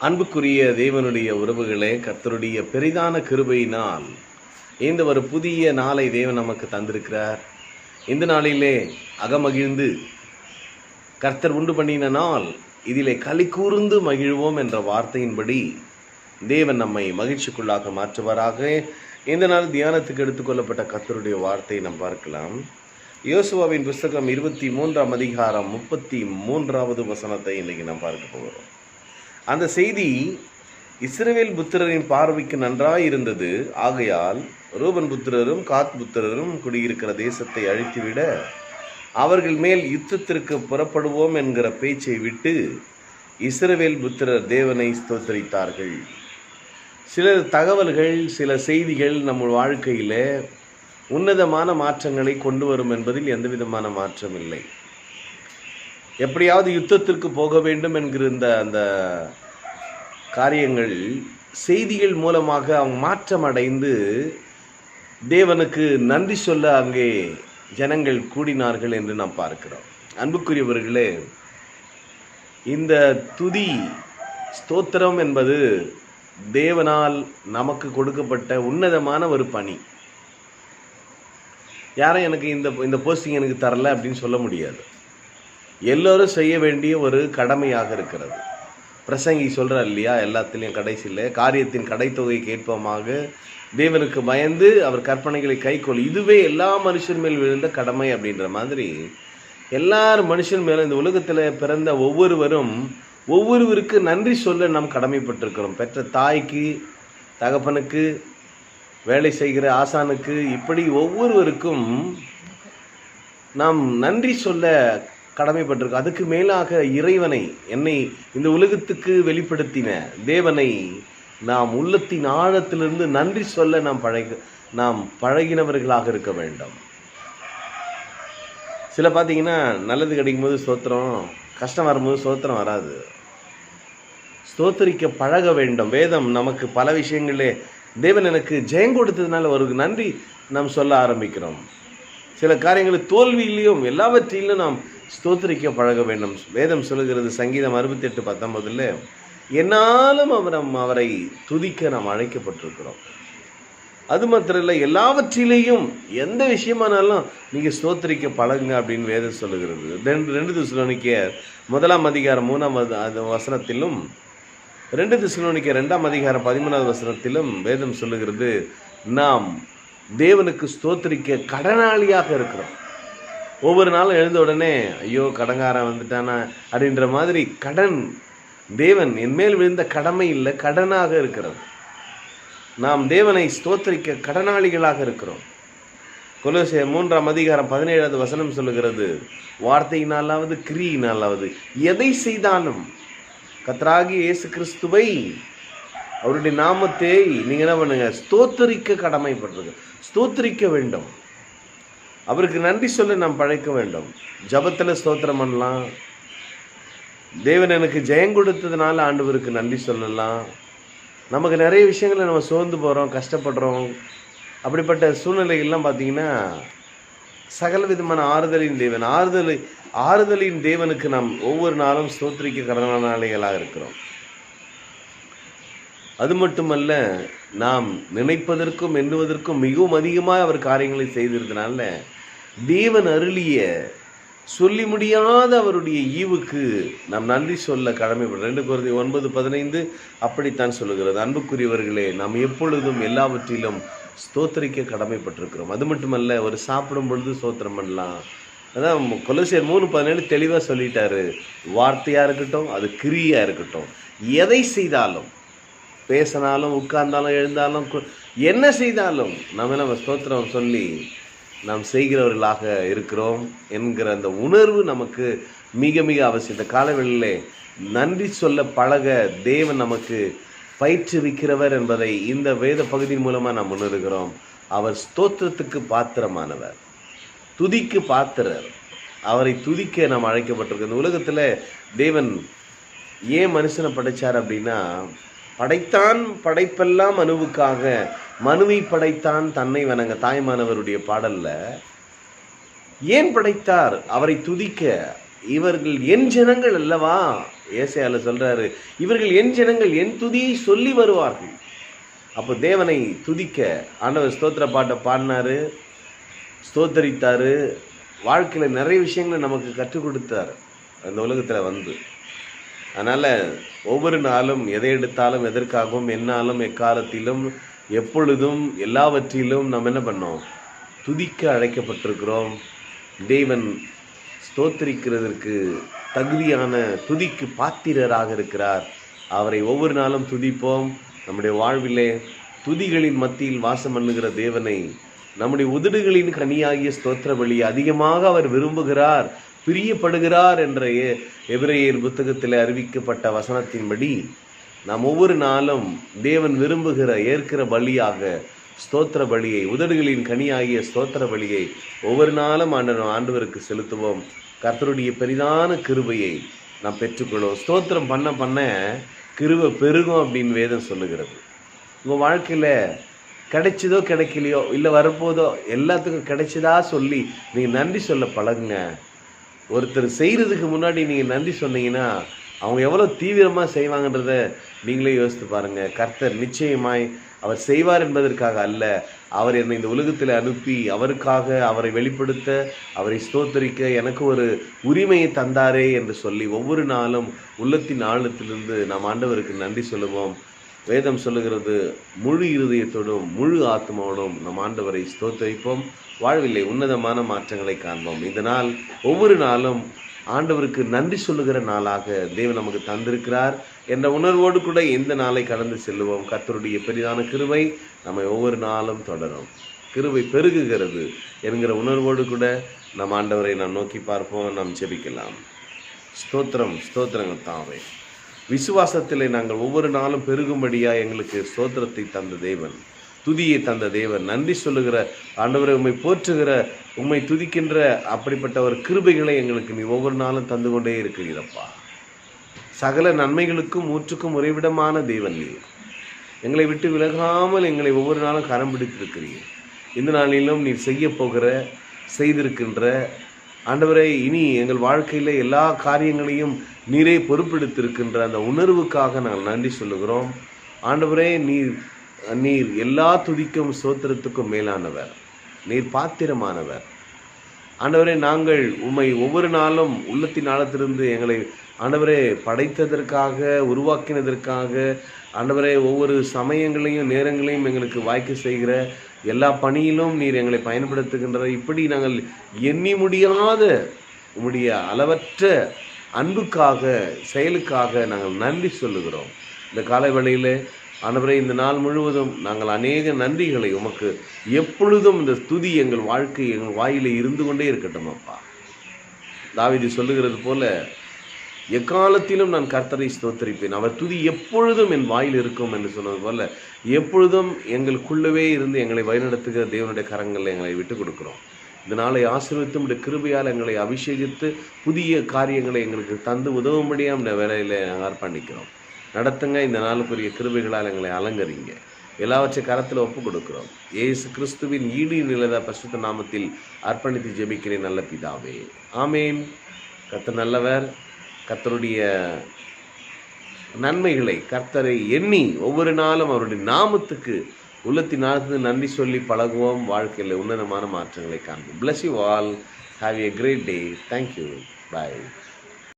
அன்புக்குரிய தேவனுடைய உறவுகளே கர்த்தருடைய பெரிதான கிருபையினால் இந்த ஒரு புதிய நாளை தேவன் நமக்கு தந்திருக்கிறார். இந்த நாளிலே அகமகிழ்ந்து கர்த்தர் உண்டு பண்ணின நாள் இதிலே களி கூர்ந்து மகிழ்வோம் என்ற வார்த்தையின்படி தேவன் நம்மை மகிழ்ச்சிக்குள்ளாக மாற்றுவாராக. இந்த நாள் தியானத்துக்கு எடுத்துக்கொள்ளப்பட்ட கர்த்தருடைய வார்த்தையை நாம் பார்க்கலாம். யோசுவாவின் புஸ்தகம் இருபத்தி மூன்றாம் அதிகாரம் முப்பத்தி மூன்றாவது வசனத்தை இன்றைக்கு நாம் பார்க்க போகிறோம். அந்த செய்தி இஸ்ரவேல் புத்திரரின் பார்வைக்கு நன்றாய் இருந்தது ஆகையால் ரூபன் புத்திரரும் காத் புத்திரரும் குடியிருக்கிற தேசத்தை அழித்துவிட அவர்கள் மேல் யுத்தத்திற்கு புறப்படுவோம் என்கிற பேச்சை விட்டு இஸ்ரவேல் புத்திரர் தேவனை ஸ்தோத்தரித்தார்கள். சில தகவல்கள் சில செய்திகள் நம்ம வாழ்க்கையில் உன்னதமான மாற்றங்களை கொண்டு வரும் என்பதில் எந்தவிதமான மாற்றம் இல்லை எப்படியாவது யுத்தத்திற்கு போக வேண்டும் என்கிற இந்த அந்த காரியங்கள் செய்திகள் மூலமாக அவங்க மாற்றம் அடைந்து தேவனுக்கு நன்றி சொல்ல அங்கே ஜனங்கள் கூடினார்கள் என்று நாம் பார்க்கிறோம். அன்புக்குரியவர்களே இந்த துதி ஸ்தோத்திரம் என்பது தேவனால் நமக்கு கொடுக்கப்பட்ட உன்னதமான ஒரு பணி. யாரும் எனக்கு இந்த இந்த போஸ்டிங் எனக்கு தரல அப்படின்னு சொல்ல முடியாது. எல்லோரும் செய்ய வேண்டிய ஒரு கடமையாக இருக்கிறது. பிரசங்கி சொல்கிறார் இல்லையா எல்லாத்துலேயும் கடைசியில் காரியத்தின் கடைத்தொகை கேட்போமாக. தேவனுக்கு பயந்து அவர் கற்பனைகளை கைக்கொள் இதுவே எல்லா மனுஷன் மேல் விழுந்த கடமை அப்படின்ற மாதிரி எல்லார் மனுஷன் மேலும் இந்த உலகத்தில் பிறந்த ஒவ்வொருவரும் ஒவ்வொருவருக்கு நன்றி சொல்ல நாம் கடமைப்பட்டிருக்கிறோம். பெற்ற தாய்க்கு தகப்பனுக்கு வேலை செய்கிற ஆசானுக்கு இப்படி ஒவ்வொருவருக்கும் நாம் நன்றி சொல்ல கடமைப்பட்டிருக்கு. அதுக்கு மேலாக இறைவனை என்னை இந்த உலகத்துக்கு வெளிப்படுத்தின தேவனை நாம் உள்ளத்தின் ஆழத்திலிருந்து நன்றி சொல்ல நாம் பழக நாம் பழகினவர்களாக இருக்க வேண்டும். சில பார்த்தீங்கன்னா நல்லது கிடைக்கும்போது ஸ்தோத்திரம் கஷ்டம் வரும்போது ஸ்தோத்திரம் வராது. ஸ்தோத்தரிக்க பழக வேண்டும். வேதம் நமக்கு பல விஷயங்களே தேவன் எனக்கு ஜெயம் கொடுத்ததுனால ஒரு நன்றி நாம் சொல்ல ஆரம்பிக்கிறோம். சில காரியங்கள் தோல்வியிலையும் எல்லாவற்றிலும் நாம் ஸ்தோத்திரிக்க பழக வேண்டும். வேதம் சொல்லுகிறது சங்கீதம் அறுபத்தெட்டு பத்தொன்பதில் என்னாலும் அவரை அவரை துதிக்க நாம் அழைக்கப்பட்டிருக்கிறோம். அது மாத்திரம் இல்லை எல்லாவற்றிலேயும் எந்த விஷயமானாலும் நீங்கள் ஸ்தோத்திரிக்க பழகுங்க அப்படின்னு வேதம் சொல்லுகிறது. ரெண்டு ரெண்டு திசுலோனிக்க முதலாம் அதிகாரம் மூணாம் அது வசனத்திலும் ரெண்டு திசுலோனிக்க ரெண்டாம் அதிகாரம் பதிமூணாவது வசனத்திலும் வேதம் சொல்லுகிறது நாம் தேவனுக்கு ஸ்தோத்திரிக்க கடனாளியாக இருக்கிறோம். ஒவ்வொரு நாளும் எழுந்த உடனே ஐயோ கடங்காரன் வந்துட்டானா? அப்படின்ற மாதிரி கடன் தேவன் என்மேல் விழுந்த கடமை இல்லை கடனாக இருக்கிறது. நாம் தேவனை ஸ்தோத்திரிக்க கடனாளிகளாக இருக்கிறோம். கொலோசிய மூன்றாம் அதிகாரம் பதினேழாவது வசனம் சொல்லுகிறது வார்த்தையினாலாவது கிரியினாலாவது எதை செய்தாலும் கத்ராகி இயேசு கிறிஸ்துவை அவருடைய நாமத்தை நீங்கள் என்ன பண்ணுங்க ஸ்தோத்தரிக்க கடமைப்பட்டிருக்கு ஸ்தோத்தரிக்க வேண்டும். அவருக்கு நன்றி சொல்ல நாம் பழைக்க வேண்டும். ஜபத்தில் ஸ்தோத்திரம் பண்ணலாம். தேவன் எனக்கு ஜெயம் கொடுத்ததுனால ஆண்டவருக்கு நன்றி சொல்லலாம். நமக்கு நிறைய விஷயங்களை நம்ம சோர்ந்து போகிறோம் கஷ்டப்படுறோம். அப்படிப்பட்ட சூழ்நிலைகள்லாம் பார்த்தீங்கன்னா சகல விதமான ஆறுதலின் தேவன். ஆறுதலை ஆறுதலின் தேவனுக்கு நாம் ஒவ்வொரு நாளும் ஸ்தோத்திரிக்க கடனாளிகளாக இருக்கிறோம். அது மட்டுமல்ல நாம் நினைப்பதற்கும் எண்ணுவதற்கும் மிகவும் அதிகமாக அவர் காரியங்களை செய்திருந்தனால தேவன் அருளிய சொல்லி முடியாத அவருடைய ஈவுக்கு நாம் நன்றி சொல்ல கடமைப்படும் ரெண்டு குருதி ஒன்பது பதினைந்து அப்படித்தான் சொல்லுகிறது. அன்புக்குரியவர்களே நாம் எப்பொழுதும் எல்லாவற்றிலும் ஸ்தோத்திரிக்க கடமைப்பட்டிருக்கிறோம். அது மட்டுமல்ல ஒரு சாப்பிடும் பொழுது ஸ்தோத்திரம் பண்ணலாம். அதான் கொலசியர் மூணு பதினேழு தெளிவாக சொல்லிட்டாரு. வார்த்தையாக இருக்கட்டும் அது கிரியாக இருக்கட்டும். எதை செய்தாலும் பேசினாலும் உட்கார்ந்தாலும் எழுந்தாலும் என்ன செய்தாலும் நம்ம நம்ம ஸ்தோத்திரம் சொல்லி நாம் செய்கிறவர்களாக இருக்கிறோம் என்கிற அந்த உணர்வு நமக்கு மிக மிக அவசியம். இந்த காலவெளியிலே நன்றி சொல்ல பழக தேவன் நமக்கு பயிற்றுவிக்கிறவர் என்பதை இந்த வேத பகுதியின் மூலமாக நாம் உணர்கிறோம். அவர் ஸ்தோத்திரத்துக்கு பாத்திரமானவர் துதிக்கு பாத்திரர். அவரை துதிக்க நாம் அழைக்கப்பட்டிருக்கோம் இந்த உலகத்தில் தேவன் ஏன் மனுஷனை படைச்சார் அப்படின்னா படைத்தான் படைப்பெல்லாம் அணுவுக்காக மனுவை படைத்தான் தன்னை வணங்க தாய்மானவருடைய பாடல்ல ஏன் படைத்தார்? அவரை துதிக்க. இவர்கள் என் ஜனங்கள் அல்லவா? ஏசையால சொல்றாரு இவர்கள் என் ஜனங்கள் என் துதியை சொல்லி வருவார்கள். அப்போ தேவனை துதிக்க ஆண்டவர் ஸ்தோத்திர பாட்டை பாடினாரு ஸ்தோத்தரித்தாரு. வாழ்க்கையில் நிறைய விஷயங்களை நமக்கு கற்றுக் கொடுத்தார். அந்த உலகத்தில் வந்து. அதனால் ஒவ்வொரு நாளும் எதை எடுத்தாலும் எதற்காகவும் என்னாலும் எக்காலத்திலும் எப்பொழுதும் எல்லாவற்றிலும் நாம் என்ன பண்ணோம்? துதிக்க அழைக்கப்பட்டிருக்கிறோம். தேவன் ஸ்தோத்திரிக்கிறதற்கு தகுதியான துதிக்கு பாத்திரராக இருக்கிறார். அவரை ஒவ்வொரு நாளும் துதிப்போம். நம்முடைய வாழ்விலே துதிகளின் மத்தியில் வாசம் பண்ணுகிற தேவனை நம்முடைய உதடுகளின் கனியாகிய ஸ்தோத்திர வழி அதிகமாக அவர் விரும்புகிறார் பிரியப்படுகிறார் என்ற எபிரேயர் புத்தகத்தில் அறிவிக்கப்பட்ட வசனத்தின்படி நாம் ஒவ்வொரு நாளும் தேவன் விரும்புகிற ஏற்கிற பலியாக ஸ்தோத்திர பலியை உதடுகளின் கனியாகிய ஸ்தோத்திர பலியை ஒவ்வொரு நாளும் ஆண்டு ஆண்டவருக்கு செலுத்துவோம். கர்த்தருடைய பெரிதான கிருபையை நாம் பெற்றுக்கொள்வோம். ஸ்தோத்திரம் பண்ண பண்ண கிருவை பெருகும் அப்படின்னு வேதம் சொல்லுகிறது. உங்கள் வாழ்க்கையில் கிடைச்சதோ கிடைக்கலையோ இல்லை வரப்போதோ எல்லாத்துக்கும் கிடைச்சதா சொல்லி நீங்கள் நன்றி சொல்ல பழகுங்க. ஒருத்தர் செய்கிறதுக்கு முன்னாடி நீங்கள் நன்றி சொன்னீங்கன்னா அவங்க எவ்வளோ தீவிரமாக செய்வாங்கன்றத நீங்களே யோசித்து பாருங்கள் கர்த்தர் நிச்சயமாய் அவர் செய்வார் என்பதற்காக அல்ல. அவர் என்னை இந்த உலகத்தில் அனுப்பி அவருக்காக அவரை வெளிப்படுத்த அவரை ஸ்தோத்தரிக்க எனக்கு ஒரு உரிமையை தந்தாரே என்று சொல்லி ஒவ்வொரு நாளும் உள்ளத்தின் ஆழத்திலிருந்து நாம் ஆண்டவருக்கு நன்றி சொல்லுவோம். வேதம் சொல்லுகிறது முழு இருதயத்தோடும் முழு ஆத்மாவோடும் நம் ஆண்டவரை ஸ்தோத்தரிப்போம். வாழ்வில்லை உன்னதமான மாற்றங்களை காண்போம். இந்த நாள் ஒவ்வொரு நாளும் ஆண்டவருக்கு நன்றி சொல்லுகிற நாளாக தேவன் நமக்கு தந்திருக்கிறார் என்ற உணர்வோடு கூட இந்த நாளை கடந்து செல்லுவோம். கத்தருடைய பெரிதான கிருவை நம்மை ஒவ்வொரு நாளும் தொடரும். கிருவை பெருகுகிறது என்கிற உணர்வோடு கூட நம் ஆண்டவரை நாம் நோக்கி பார்ப்போம் நாம் ஜெபிக்கலாம். ஸ்தோத்திரம் ஸ்தோத்திரங்கள் தாவே விசுவாசத்திலே நாங்கள் ஒவ்வொரு நாளும் பெருகும்படியாக எங்களுக்கு ஸ்தோத்திரத்தை தந்த தேவன். துதியை தந்த தேவன். நன்றி சொல்லுகிற ஆண்டவரை உம்மை போற்றுகிற உம்மை துதிக்கின்ற அப்படிப்பட்ட ஒரு கிருபைகளை எங்களுக்கு நீ ஒவ்வொரு நாளும் தந்து கொண்டே இருக்கிறீரப்பா. சகல நன்மைகளுக்கும் ஊற்றுக்கும் உறைவிடமான தேவன் நீ எங்களை விட்டு விலகாமல் எங்களை ஒவ்வொரு நாளும் கரம் பிடித்திருக்கிறீர் இந்த நாளிலும் நீர் செய்ய போகிற செய்திருக்கின்ற ஆண்டவரை இனி எங்கள் வாழ்க்கையில் எல்லா காரியங்களையும் நீரே பொறுப்பெடுத்திருக்கின்ற அந்த உணர்வுக்காக நாங்கள் நன்றி சொல்லுகிறோம். ஆண்டவரே நீர் நீர் எல்லா துதிக்கும் சோத்திரத்துக்கும் மேலானவர் நீர் பாத்திரமானவர் ஆண்டவரே நாங்கள் உம்மை ஒவ்வொரு நாளும் உள்ளத்தின் ஆழத்திலிருந்து எங்களை ஆண்டவரே படைத்ததற்காக உருவாக்கினதற்காக ஆண்டவரே ஒவ்வொரு சமயங்களையும் நேரங்களையும் எங்களுக்கு வாய்க்க செய்கிற எல்லா பணியிலும் நீர் எங்களை பயன்படுத்துகின்ற இப்படி நாங்கள் எண்ணி முடியாத உம்முடைய அளவற்ற அன்புக்காக செயலுக்காக நாங்கள் நன்றி சொல்லுகிறோம். இந்த காலை வேளையில் ஆண்டவரே இந்த நாள் முழுவதும் நாங்கள் அநேக நன்றிகளை உமக்கு எப்பொழுதும் இந்த துதி எங்கள் வாழ்க்கை எங்கள் வாயிலே இருந்து கொண்டே இருக்கட்டும் அப்பா. தாவிதி சொல்லுகிறது போல எக்காலத்திலும் நான் கர்த்தரை ஸ்தோத்தரிப்பேன். அவர் துதி எப்பொழுதும் என் வாயில் இருக்கும் என்று சொன்னது போல எப்பொழுதும் எங்களுக்குள்ளவே இருந்து எங்களை வழிநடத்துகிற தேவனுடைய கரங்களில் எங்களை விட்டு கொடுக்குறோம். இந்த நாளை ஆசீர்வித்து உடைய கிருபையால் எங்களை அபிஷேகித்து புதிய காரியங்களை எங்களுக்கு தந்து உதவும்படியாக இந்த வேலையில் நாங்கள் அர்ப்பணிக்கிறோம். நடத்துங்க இந்த நாளுக்குரிய கிருபைகளால் எங்களை அலங்கரிங்க. எல்லாவற்றை கரத்தில் ஒப்பு கொடுக்கிறோம் ஏசு கிறிஸ்துவின் ஈடு நிலத பசுத்த நாமத்தில் அர்ப்பணித்து ஜெபிக்கிறேன் நல்ல பிதாவே. ஆமேன். கத்த நல்லவர். கர்த்தருடைய நன்மைகளை கர்த்தரை எண்ணி ஒவ்வொரு நாளும் அவருடைய நாமத்துக்கு உள்ளத்தின் ஆழ்ந்து நன்றி சொல்லி பழகுவோம். வாழ்க்கையில் உன்னதமான மாற்றங்களை காண்போம். Bless you all have a great day thank you bye